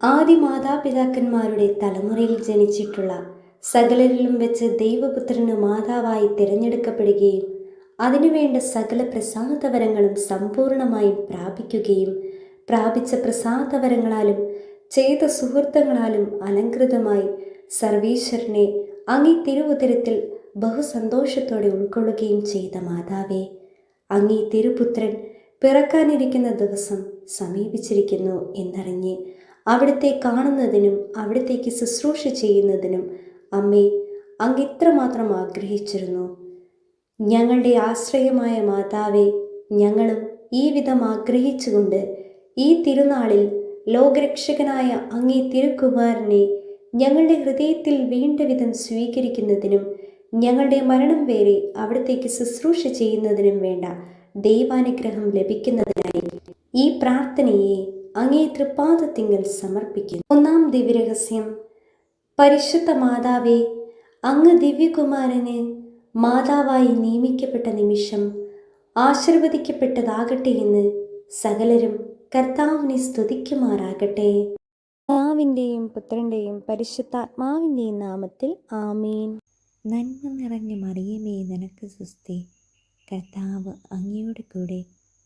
ആദി മാതാപിതാക്കന്മാരുടെ തലമുറയിൽ ജനിച്ചിട്ടുള്ള സകലരിലും വെച്ച് ദൈവപുത്രന് മാതാവായി തിരഞ്ഞെടുക്കപ്പെടുകയും അതിനുവേണ്ട സകല പ്രസാദവരങ്ങളും സമ്പൂർണമായും പ്രാപിക്കുകയും പ്രാപിച്ച പ്രസാദവരങ്ങളാലും ചെയ്ത സുഹൃത്തുക്കളാലും അലങ്കൃതമായി സർവീശ്വരനെ അങ്ങേ തിരുവുതരത്തിൽ ബഹുസന്തോഷത്തോടെ ഉൾക്കൊള്ളുകയും ചെയ്ത മാതാവേ അങ്ങേ തിരുപുത്രൻ പിറക്കാനിരിക്കുന്ന ദിവസം സമീപിച്ചിരിക്കുന്നു എന്നറിഞ്ഞ് അവിടുത്തെ കാണുന്നതിനും അവിടത്തേക്ക് ശുശ്രൂഷ ചെയ്യുന്നതിനും അമ്മേ അങ്ങ് ഇത്രമാത്രം ആഗ്രഹിച്ചിരുന്നു. ഞങ്ങളുടെ ആശ്രയമായ മാതാവെ ഞങ്ങളും ഈ വിധം ആഗ്രഹിച്ചുകൊണ്ട് ഈ തിരുനാളിൽ ലോകരക്ഷകനായ അങ്ങേ തിരുക്കുമാരനെ ഞങ്ങളുടെ ഹൃദയത്തിൽ വേണ്ട വിധം സ്വീകരിക്കുന്നതിനും ഞങ്ങളുടെ മരണം വരെ അവിടത്തേക്ക് ശുശ്രൂഷ ചെയ്യുന്നതിനും വേണ്ട ദൈവാനുഗ്രഹം ലഭിക്കുന്നതിനായി ഈ പ്രാർത്ഥനയെ അങ്ങേ തൃപ്പാദത്തിങ്കൽ സമർപ്പിക്കുന്നു. ഒന്നാം ദിവ്യരഹസ്യം. പരിശുദ്ധ മാതാവേ അങ്ങ് ദിവ്യകുമാരന് മാതാവായി നിയമിക്കപ്പെട്ട നിമിഷം ആശീർവദിക്കപ്പെട്ടതാകട്ടെ എന്ന് സകലരും കർത്താവിനെ സ്തുതിക്കുമാറാകട്ടെ. പിതാവിന്റെയും പുത്രന്റെയും പരിശുദ്ധാത്മാവിന്റെയും നാമത്തിൽ ആമീൻ. നന്മ നിറഞ്ഞ മറിയമേ നിനക്ക് സുസ്തി കർത്താവ് അങ്ങയുടെ കൂടെ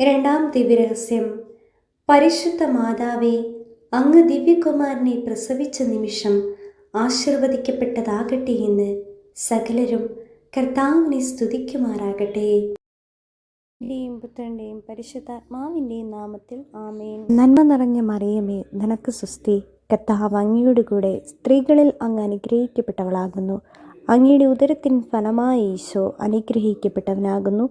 രണ്ടാം ദിവ്യരഹസ്യം. പരിശുദ്ധ മാതാവെ അങ്ങ് ദിവ്യകുമാരനെ പ്രസവിച്ച നിമിഷം ആശീർവദിക്കപ്പെട്ടതാകട്ടെ എന്ന് സകലരും കർത്താവിനെ സ്തുതിക്കുമാറാകട്ടെ. ന്റെയും പുത്രന്റെയും പരിശുദ്ധാത്മാവിന്റെയും നാമത്തിൽ ആമേൻ. നന്മ നിറഞ്ഞ മറിയമേ നിനക്ക് സുസ്തി കർത്താവ് അങ്ങയുടെ കൂടെ സ്ത്രീകളിൽ അങ്ങ് അനുഗ്രഹിക്കപ്പെട്ടവളാകുന്നു. അങ്ങയുടെ ഉദരത്തിൻ ഫലമായ ഈശോ അനുഗ്രഹിക്കപ്പെട്ടവനാകുന്നു.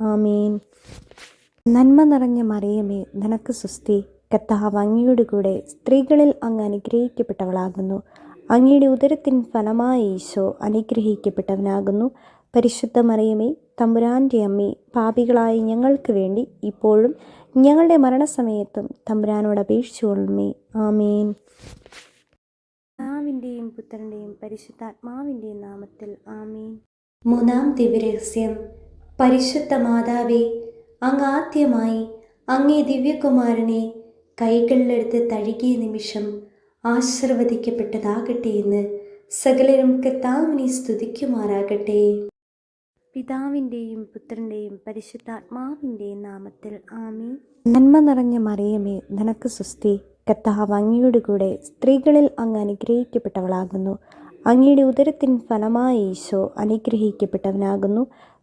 ആമേൻ. നന്മ നിറഞ്ഞ മറിയമേ നിനക്ക് സുസ്തി കർത്താവ് അങ്ങയുടെ കൂടെ സ്ത്രീകളിൽ അങ്ങ് അനുഗ്രഹിക്കപ്പെട്ടവളാകുന്നു. അങ്ങയുടെ ഉദരത്തിൻ ഫലമായ ഈശോ അനുഗ്രഹിക്കപ്പെട്ടവനാകുന്നു. പരിശുദ്ധ മറിയമേ തമ്പുരാന്റെ അമ്മേ പാപികളായ ഞങ്ങൾക്ക് വേണ്ടി ഇപ്പോഴും ഞങ്ങളുടെ മരണസമയത്തും തമ്പുരാനോട് അപേക്ഷിച്ചുകൊള്ളുമേ. ആമേൻ. പിതാവിന്റെയും പുത്രന്റെയും പരിശുദ്ധാത്മാവിന്റെയും നാമത്തിൽ ആമീൻ. മൂന്നാം ദിവ്യരഹസ്യം പരിശുദ്ധ മാതാവേ അങ്ങ് ആദ്യമായി അങ്ങേ ദിവ്യകുമാരനെ കൈകളിലെടുത്ത് തഴുകിയ നിമിഷം ആശീർവദിക്കപ്പെട്ടതാകട്ടെ എന്ന് സകലരും കർത്താവിനെ സ്തുതിക്കുമാറാകട്ടെ. പിതാവിന്റെയും പുത്രന്റെയും പരിശുദ്ധാത്മാവിന്റെയും നാമത്തിൽ ആമി നന്മ നിറഞ്ഞ മറിയമേ നിനക്ക് സുസ്തി കർത്താവ് അങ്ങയുടെ കൂടെ സ്ത്രീകളിൽ അങ്ങ് അനുഗ്രഹിക്കപ്പെട്ടവളാകുന്നു. അങ്ങയുടെ ഉദരത്തിൻ ഫലമായ ഈശോ അനുഗ്രഹിക്കപ്പെട്ടവനാകുന്നു.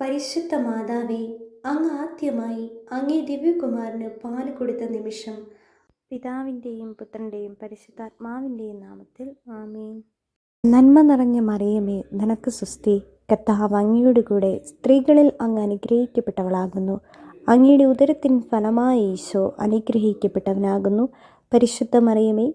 പരിശുദ്ധ മാതാവേ അങ്ങ് ആദ്യമായി അങ്ങേ ദിവ്യകുമാരന് പാൽ കൊടുത്ത നിമിഷം പിതാവിന്റെയും പുത്രന്റെയും പരിശുദ്ധാത്മാവിന്റെയും നാമത്തിൽ ആമീൻ. നന്മ നിറഞ്ഞ മറിയമേ നിനക്ക് സുസ്തി കത്താവ് അങ്ങയുടെ കൂടെ സ്ത്രീകളിൽ അങ്ങ് അനുഗ്രഹിക്കപ്പെട്ടവളാകുന്നു. അങ്ങയുടെ ഉദരത്തിൻ ഫലമായ ഈശോ അനുഗ്രഹിക്കപ്പെട്ടവനാകുന്നു. പരിശുദ്ധ മറിയമേ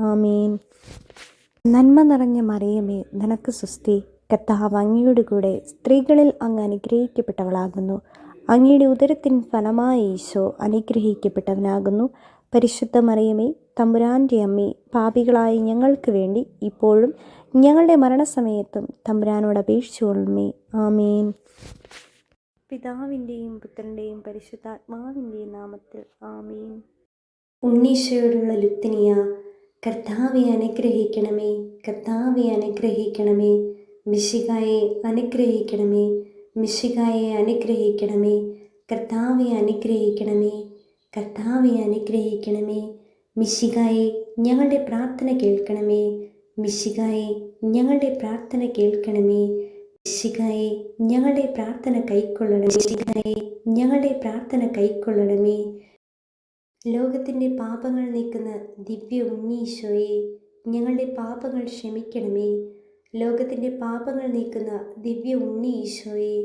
ആമേൻ. നന്മ നിറഞ്ഞ മറിയമേ നിനക്ക് സുസ്തി കർത്താവ് അങ്ങയുടെ കൂടെ സ്ത്രീകളിൽ അങ്ങ് അനുഗ്രഹിക്കപ്പെട്ടവളാകുന്നു. അങ്ങയുടെ ഉദരത്തിൻ ഫലമായ ഈശോ അനുഗ്രഹിക്കപ്പെട്ടവനാകുന്നു. പരിശുദ്ധ മറിയമേ തമ്പുരാന്റെ അമ്മേ പാപികളായ ഞങ്ങൾക്ക് വേണ്ടി ഇപ്പോഴും ഞങ്ങളുടെ മരണസമയത്തും തമ്പുരാനോട് അപേക്ഷിച്ചുകൊള്ളുമേ. ആമേൻ. പിതാവിന്റെയും പുത്രന്റെയും പരിശുദ്ധാത്മാവിന്റെയും നാമത്തിൽ ആമീൻ. ഉണ്ണീശയോടുള്ള ലുത്തിനിയ കർത്താവെ അനുഗ്രഹിക്കണമേ. കർത്താവെ അനുഗ്രഹിക്കണമേ. മിശികായെ അനുഗ്രഹിക്കണമേ. മിശികായെ അനുഗ്രഹിക്കണമേ. കർത്താവെ അനുഗ്രഹിക്കണമേ. കർത്താവെ അനുഗ്രഹിക്കണമേ. മിശികായെ ഞങ്ങളുടെ പ്രാർത്ഥന കേൾക്കണമേ. മിശികായെ ഞങ്ങളുടെ പ്രാർത്ഥന കേൾക്കണമേ. മിശികായെ ഞങ്ങളുടെ പ്രാർത്ഥന കൈക്കൊള്ളണമേ. മിശികായെ ഞങ്ങളുടെ പ്രാർത്ഥന കൈക്കൊള്ളണമേ. ലോകത്തിന്റെ പാപങ്ങൾ നീക്കുന്ന ദിവ്യ ഉണ്ണീശോയെ ഞങ്ങളുടെ പാപങ്ങൾ ക്ഷമിക്കണമേ. ലോകത്തിന്റെ പാപങ്ങൾ നീക്കുന്ന ദിവ്യ ഉണ്ണി ഈശോയെ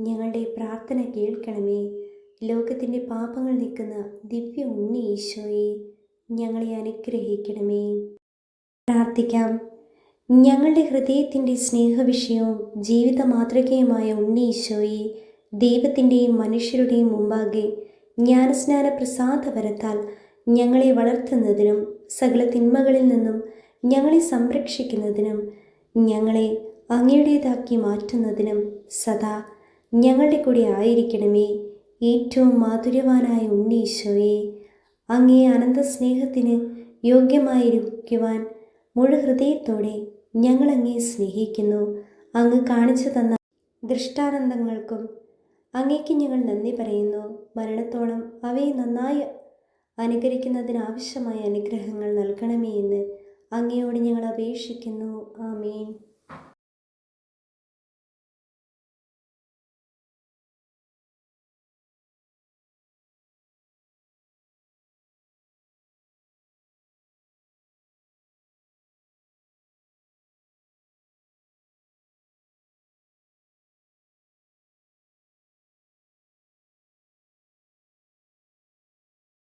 ഞങ്ങളുടെ പ്രാർത്ഥന കേൾക്കണമേ. ലോകത്തിന്റെ പാപങ്ങൾ നീക്കുന്ന ദിവ്യ ഉണ്ണി ഈശോയെ ഞങ്ങളെ അനുഗ്രഹിക്കണമേ. പ്രാർത്ഥിക്കാം. ഞങ്ങളുടെ ഹൃദയത്തിന്റെ സ്നേഹവിഷയവും ജീവിത മാതൃകയുമായ ഉണ്ണി ഈശോയെ ദൈവത്തിന്റെയും മനുഷ്യരുടെയും മുമ്പാകെ ജ്ഞാനസ്നാന പ്രസാദവരത്താൽ ഞങ്ങളെ വളർത്തുന്നതിനും സകല തിന്മകളിൽ നിന്നും ഞങ്ങളെ സംരക്ഷിക്കുന്നതിനും ഞങ്ങളെ അങ്ങയുടേതാക്കി മാറ്റുന്നതിനും സദാ ഞങ്ങളുടെ കൂടെ ആയിരിക്കണമേ. ഏറ്റവും മാധുര്യവാനായ ഉണ്ണീശോയെ അങ്ങേ അനന്ത സ്നേഹത്തിന് യോഗ്യമായിരിക്കുവാൻ മുഴു ഹൃദയത്തോടെ അങ്ങേ സ്നേഹിക്കുന്നു. അങ്ങ് കാണിച്ചു തന്ന ദൃഷ്ടാനന്ദങ്ങൾക്കും അങ്ങേക്ക് ഞങ്ങൾ നന്ദി പറയുന്നു. മരണത്തോളം അവയെ നന്നായി അനുകരിക്കുന്നതിനാവശ്യമായ അനുഗ്രഹങ്ങൾ നൽകണമേ എന്ന് അങ്ങയോട് ഞങ്ങൾ അപേക്ഷിക്കുന്നു. ആമേൻ.